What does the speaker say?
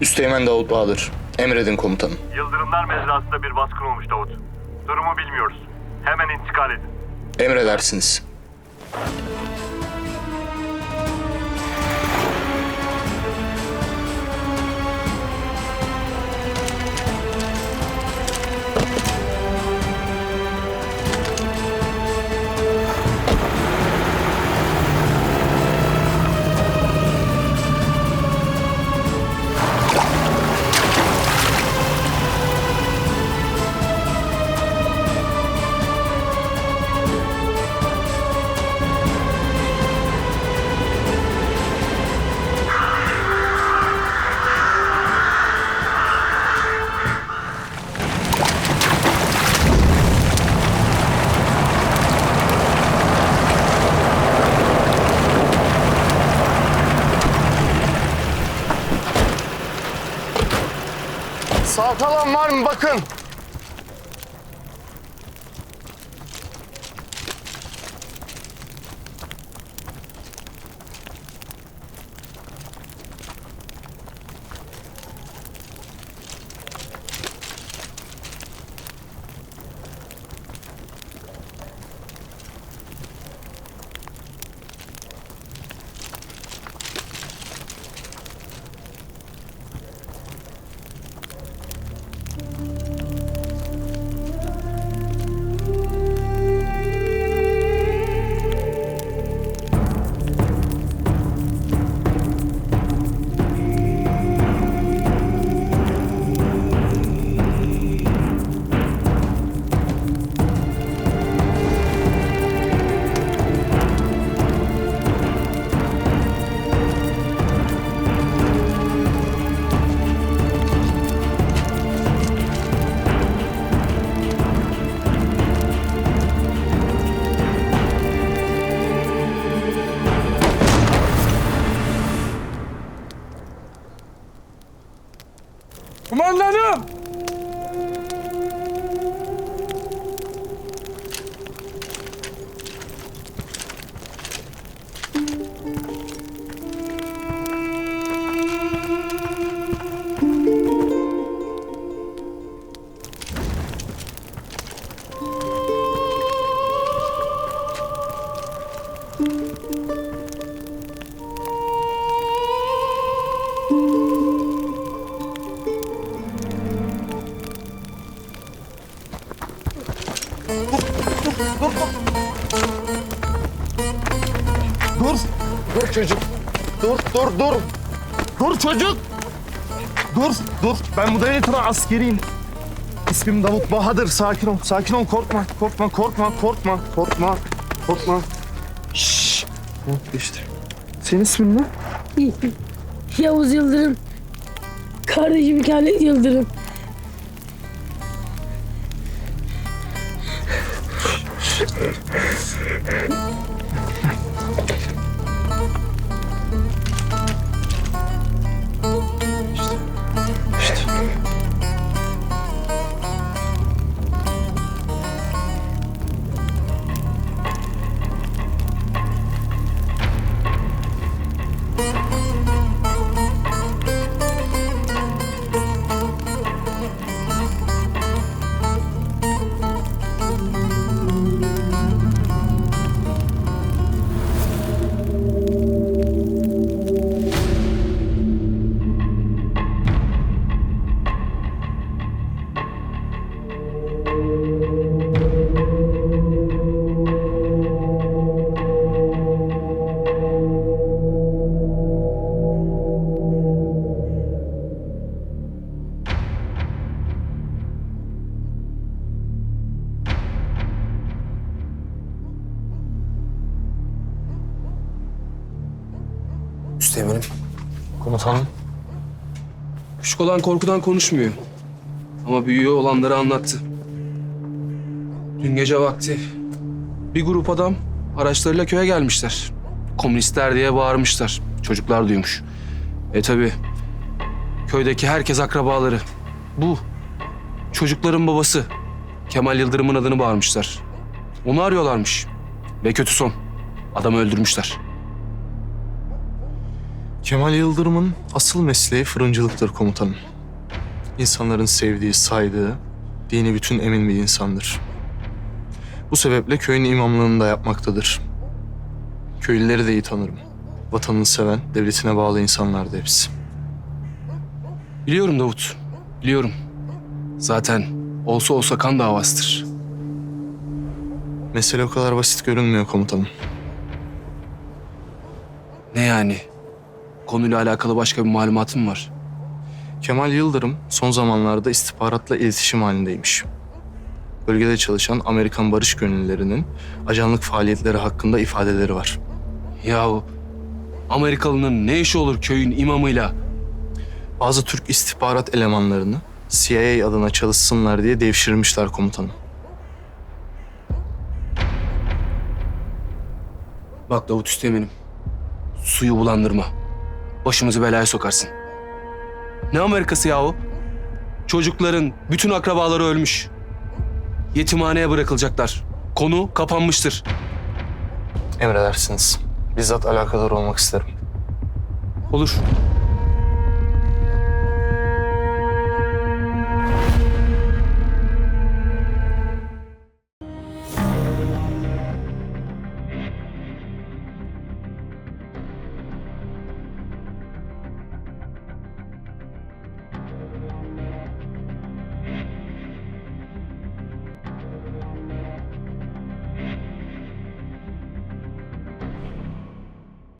Üsteğmen Davut Bahadır. Emredin komutanım. Yıldırımlar mezrasında bir baskın olmuş Davut. Durumu bilmiyoruz. Hemen intikal edin. Emredersiniz. Kalan var mı bakın. Kumandanım! Dur. Dur çocuk. Dur, dur, dur. Dur çocuk. Dur, dur. Ben bu devletin askeriyim. İsmim Davut Bahadır. Sakin ol, sakin ol. Korkma, korkma, korkma, korkma, korkma, korkma. Şşş. Tamam, geçti. Senin ismin ne? Yavuz Yıldırım. Kardeşim Khalid Yıldırım. Üsteğmenim. Komutanım. Küçük olan korkudan konuşmuyor. Ama büyüğü olanları anlattı. Dün gece vakti bir grup adam araçlarıyla köye gelmişler. Komünistler diye bağırmışlar. Çocuklar duymuş. E tabi köydeki herkes akrabaları. Bu çocukların babası Kemal Yıldırım'ın adını bağırmışlar. Onu arıyorlarmış. Ve kötü son. Adamı öldürmüşler. Kemal Yıldırım'ın asıl mesleği fırıncılıktır komutanım. İnsanların sevdiği, saydığı, dini bütün emin bir insandır. Bu sebeple köyün imamlığını da yapmaktadır. Köylüleri de iyi tanırım. Vatanını seven, devletine bağlı insanlardı hepsi. Biliyorum Davut. Biliyorum. Zaten olsa olsa kan davasıdır. Mesele o kadar basit görünmüyor komutanım. Ne yani? Konuyla alakalı başka bir malumatın mı var? Kemal Yıldırım son zamanlarda istihbaratla iletişim halindeymiş. Bölgede çalışan Amerikan barış gönüllülerinin ajanlık faaliyetleri hakkında ifadeleri var. Yahu Amerikalının ne işi olur köyün imamıyla? Bazı Türk istihbarat elemanlarını CIA adına çalışsınlar diye devşirmişler komutanım. Bak Davut Üsteğmen'im. Suyu bulandırma. Başımızı belaya sokarsın. Ne Amerikası yahu? Çocukların bütün akrabaları ölmüş. Yetimhaneye bırakılacaklar. Konu kapanmıştır. Emredersiniz. Bizzat alakadar olmak isterim. Olur.